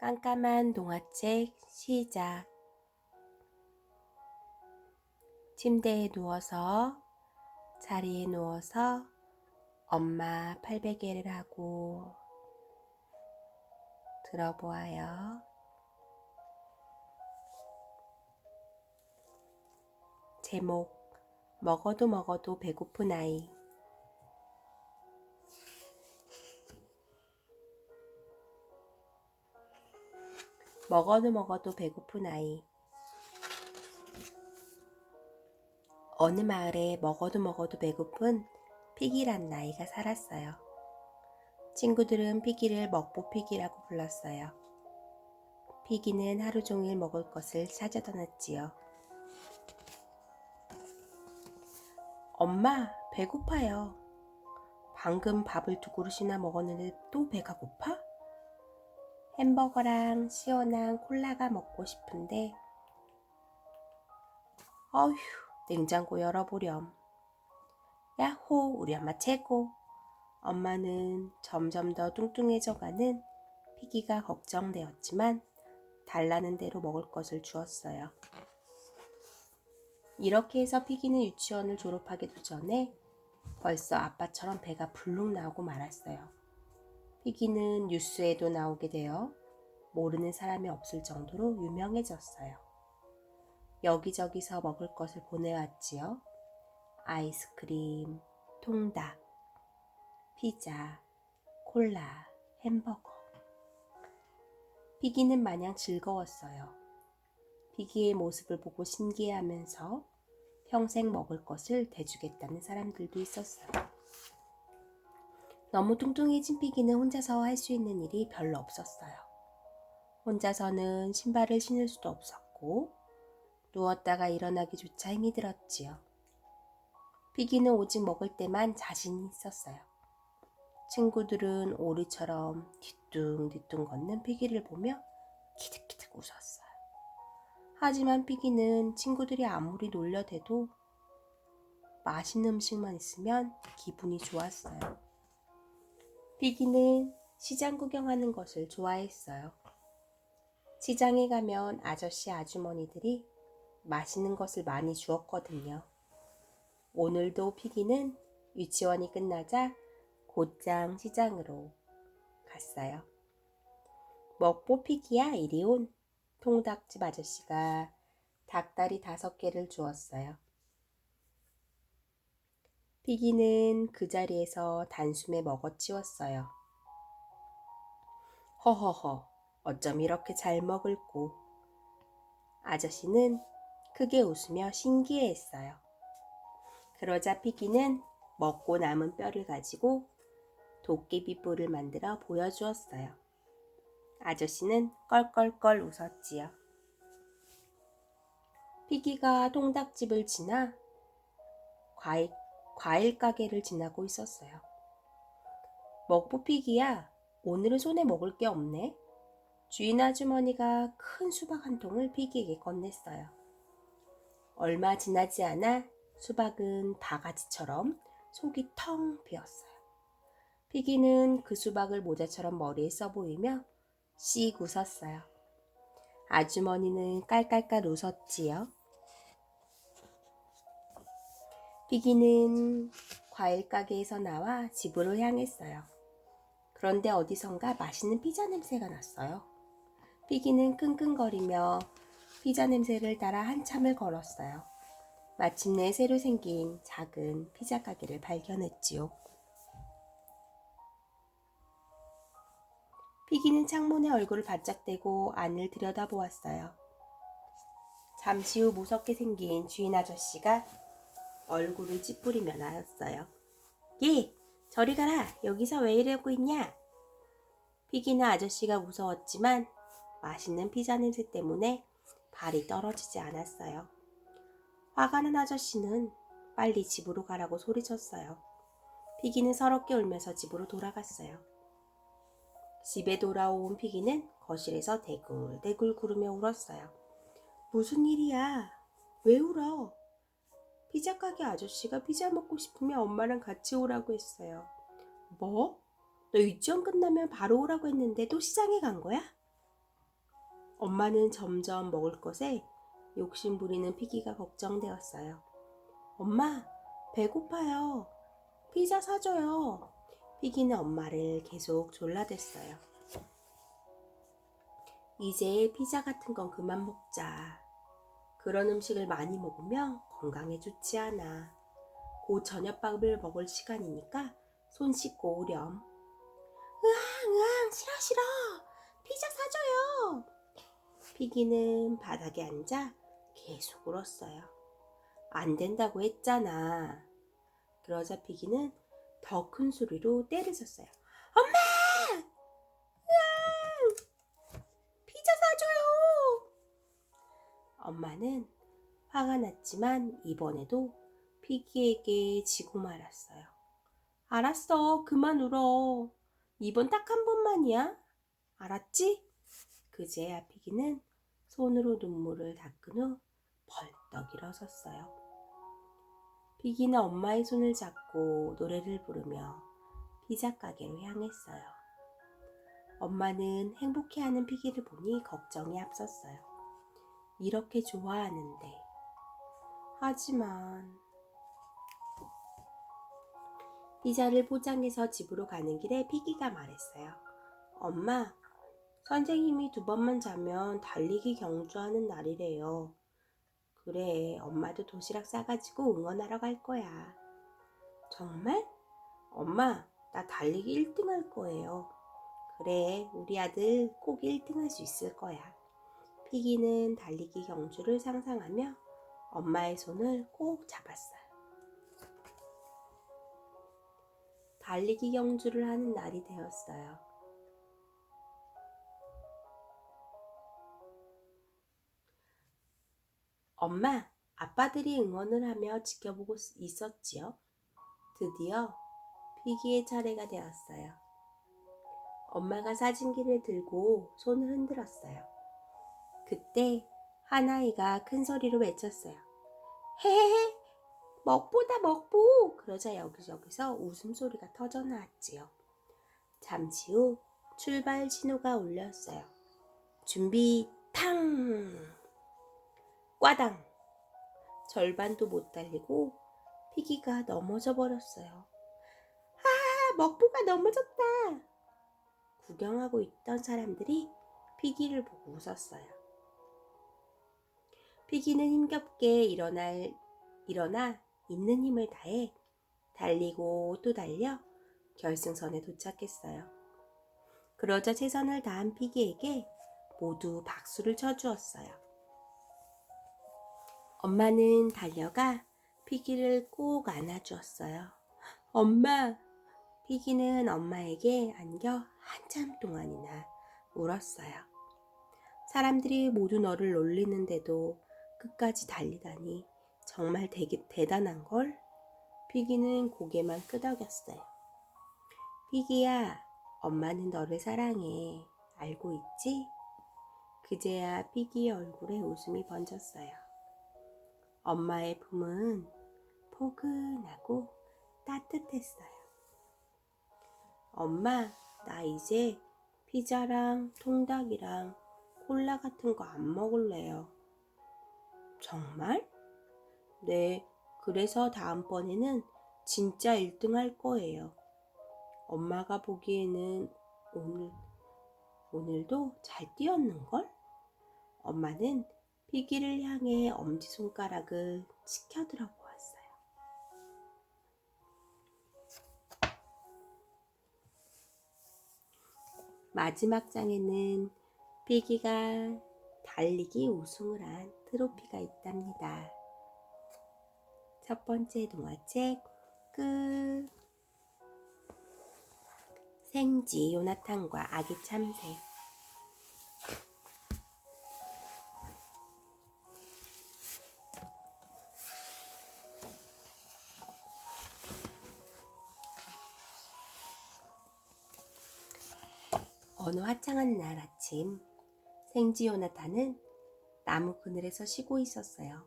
깜깜한 동화책 시작. 침대에 누워서 자리에 누워서 엄마 팔베개를 하고 들어보아요. 제목 먹어도 먹어도 배고픈 아이 먹어도 먹어도 배고픈 아이. 어느 마을에 먹어도 먹어도 배고픈 피기란 나이가 살았어요. 친구들은 피기를 먹보 피기라고 불렀어요. 피기는 하루 종일 먹을 것을 찾아 떠났지요. 엄마, 배고파요. 방금 밥을 두 그릇이나 먹었는데 또 배가 고파? 햄버거랑 시원한 콜라가 먹고 싶은데 어휴 냉장고 열어보렴 야호 우리 엄마 최고 엄마는 점점 더 뚱뚱해져가는 피기가 걱정되었지만 달라는 대로 먹을 것을 주었어요. 이렇게 해서 피기는 유치원을 졸업하기도 전에 벌써 아빠처럼 배가 불룩 나오고 말았어요. 피기는 뉴스에도 나오게 되어 모르는 사람이 없을 정도로 유명해졌어요. 여기저기서 먹을 것을 보내왔지요. 아이스크림, 통닭, 피자, 콜라, 햄버거. 피기는 마냥 즐거웠어요. 피기의 모습을 보고 신기해하면서 평생 먹을 것을 대주겠다는 사람들도 있었어요. 너무 뚱뚱해진 피기는 혼자서 할 수 있는 일이 별로 없었어요. 혼자서는 신발을 신을 수도 없었고, 누웠다가 일어나기조차 힘이 들었지요. 피기는 오직 먹을 때만 자신이 있었어요. 친구들은 오리처럼 뒤뚱뒤뚱 걷는 피기를 보며 키득키득 웃었어요. 하지만 피기는 친구들이 아무리 놀려대도 맛있는 음식만 있으면 기분이 좋았어요. 피기는 시장 구경하는 것을 좋아했어요. 시장에 가면 아저씨 아주머니들이 맛있는 것을 많이 주었거든요. 오늘도 피기는 유치원이 끝나자 곧장 시장으로 갔어요. 먹보 피기야 이리 온 통닭집 아저씨가 닭다리 다섯 개를 주었어요. 피기는 그 자리에서 단숨에 먹어치웠어요. 허허허, 어쩜 이렇게 잘 먹을꼬. 아저씨는 크게 웃으며 신기해했어요. 그러자 피기는 먹고 남은 뼈를 가지고 도깨비 뿔을 만들어 보여주었어요. 아저씨는 껄껄껄 웃었지요. 피기가 통닭집을 지나 과일, 과일 가게를 지나고 있었어요. 먹보 피기야, 오늘은 손에 먹을 게 없네. 주인 아주머니가 큰 수박 한 통을 피기에게 건넸어요. 얼마 지나지 않아 수박은 바가지처럼 속이 텅 비었어요. 피기는 그 수박을 모자처럼 머리에 써 보이며 씩 웃었어요. 아주머니는 깔깔깔 웃었지요. 피기는 과일 가게에서 나와 집으로 향했어요. 그런데 어디선가 맛있는 피자 냄새가 났어요. 피기는 끙끙거리며 피자 냄새를 따라 한참을 걸었어요. 마침내 새로 생긴 작은 피자 가게를 발견했지요. 피기는 창문에 얼굴을 바짝 대고 안을 들여다보았어요. 잠시 후 무섭게 생긴 주인 아저씨가 얼굴을 찌푸리며 나였어요. 예, 저리 가라. 여기서 왜 이러고 있냐? 피기는 아저씨가 무서웠지만 맛있는 피자 냄새 때문에 발이 떨어지지 않았어요. 화가 난 아저씨는 빨리 집으로 가라고 소리쳤어요. 피기는 서럽게 울면서 집으로 돌아갔어요. 집에 돌아온 피기는 거실에서 대굴대굴 구르며 울었어요. 무슨 일이야? 왜 울어? 피자 가게 아저씨가 피자 먹고 싶으면 엄마랑 같이 오라고 했어요. 뭐? 너 유치원 끝나면 바로 오라고 했는데 또 시장에 간 거야? 엄마는 점점 먹을 것에 욕심 부리는 피기가 걱정되었어요. 엄마, 배고파요. 피자 사줘요. 피기는 엄마를 계속 졸라댔어요. 이제 피자 같은 건 그만 먹자. 그런 음식을 많이 먹으면 건강에 좋지 않아. 곧 저녁밥을 먹을 시간이니까 손 씻고 오렴. 으앙, 으앙, 싫어, 싫어. 피자 사줘요. 피기는 바닥에 앉아 계속 울었어요. 안 된다고 했잖아. 그러자 피기는 더 큰 소리로 때려쳤어요. 엄마! 으앙! 피자 사줘요! 엄마는 화가 났지만 이번에도 피기에게 지고 말았어요. 알았어. 그만 울어. 이번 딱 한 번만이야. 알았지? 그제야 피기는 손으로 눈물을 닦은 후 벌떡 일어섰어요. 피기는 엄마의 손을 잡고 노래를 부르며 피자 가게로 향했어요. 엄마는 행복해하는 피기를 보니 걱정이 앞섰어요. 이렇게 좋아하는데. 하지만 피자를 포장해서 집으로 가는 길에 피기가 말했어요. 엄마, 선생님이 두 번만 자면 달리기 경주하는 날이래요. 그래, 엄마도 도시락 싸가지고 응원하러 갈 거야. 정말? 엄마, 나 달리기 1등 할 거예요. 그래, 우리 아들 꼭 1등 할 수 있을 거야. 피기는 달리기 경주를 상상하며 엄마의 손을 꼭 잡았어요. 달리기 경주를 하는 날이 되었어요. 엄마, 아빠들이 응원을 하며 지켜보고 있었지요. 드디어 피기의 차례가 되었어요. 엄마가 사진기를 들고 손을 흔들었어요. 그때 한 아이가 큰 소리로 외쳤어요. 헤헤헤, 먹보다 먹보! 그러자 여기저기서 웃음소리가 터져 나왔지요. 잠시 후 출발 신호가 울렸어요. 준비, 탕! 꽈당! 절반도 못 달리고 피기가 넘어져 버렸어요. 아, 먹보가 넘어졌다! 구경하고 있던 사람들이 피기를 보고 웃었어요. 피기는 힘겹게 일어날, 일어나 있는 힘을 다해 달리고 또 달려 결승선에 도착했어요. 그러자 최선을 다한 피기에게 모두 박수를 쳐주었어요. 엄마는 달려가 피기를 꼭 안아주었어요. 엄마! 피기는 엄마에게 안겨 한참 동안이나 울었어요. 사람들이 모두 너를 놀리는데도 끝까지 달리다니 정말 되게 대단한 걸? 피기는 고개만 끄덕였어요. 피기야, 엄마는 너를 사랑해. 알고 있지? 그제야 피기의 얼굴에 웃음이 번졌어요. 엄마의 품은 포근하고 따뜻했어요. 엄마, 나 이제 피자랑 통닭이랑 콜라 같은 거 안 먹을래요. 정말? 네, 그래서 다음번에는 진짜 1등 할 거예요. 엄마가 보기에는 오늘, 오늘도 잘 뛰었는걸? 엄마는 피기를 향해 엄지손가락을 치켜들어 보았어요. 마지막 장에는 피기가 달리기 우승을 한 트로피가 있답니다. 첫 번째 동화책 끝. 생지 요나탄과 아기 참새. 어느 화창한 날 아침, 생지 요나탄은 나무 그늘에서 쉬고 있었어요.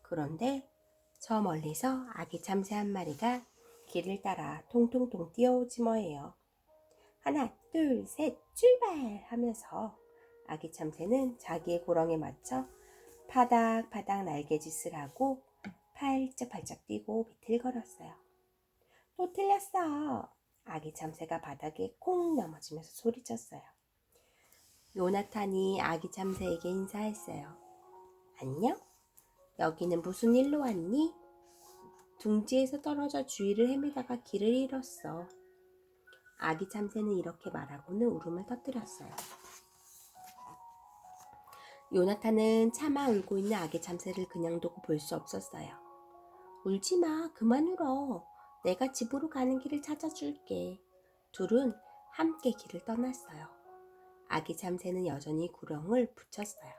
그런데 저 멀리서 아기 참새 한 마리가 길을 따라 통통통 뛰어오지 뭐예요. 하나, 둘, 셋, 출발! 하면서 아기 참새는 자기의 고렁에 맞춰 파닥파닥 날개짓을 하고 팔짝팔짝 뛰고 비틀거렸어요. 또 틀렸어. 아기 참새가 바닥에 콩 넘어지면서 소리쳤어요. 요나탄이 아기 참새에게 인사했어요. 안녕? 여기는 무슨 일로 왔니? 둥지에서 떨어져 주위를 헤매다가 길을 잃었어. 아기 참새는 이렇게 말하고는 울음을 터뜨렸어요. 요나탄은 차마 울고 있는 아기 참새를 그냥 두고 볼 수 없었어요. 울지 마, 그만 울어. 내가 집으로 가는 길을 찾아줄게. 둘은 함께 길을 떠났어요. 아기 참새는 여전히 구렁을 붙였어요.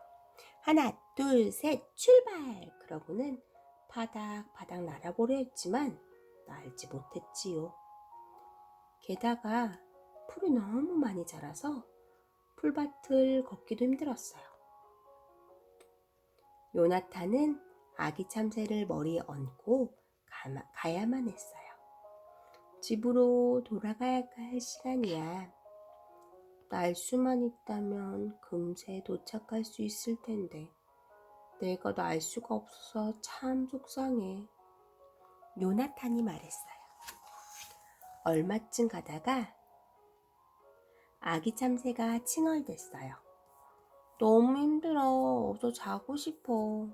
하나, 둘, 셋, 출발! 그러고는 파닥파닥 날아보려 했지만 날지 못했지요. 게다가 풀이 너무 많이 자라서 풀밭을 걷기도 힘들었어요. 요나탄은 아기 참새를 머리에 얹고 가야만 했어요. 집으로 돌아가야 할 시간이야. 날 수만 있다면 금세 도착할 수 있을 텐데 내가 날 수가 없어서 참 속상해. 요나탄이 말했어요. 얼마쯤 가다가 아기 참새가 칭얼댔어요. 너무 힘들어. 어서 자고 싶어.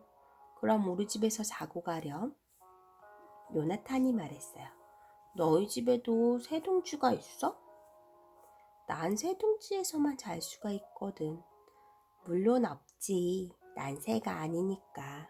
그럼 우리 집에서 자고 가렴. 요나탄이 말했어요. 너희 집에도 새둥지가 있어? 난 새둥지에서만 잘 수가 있거든. 물론 없지. 난 새가 아니니까.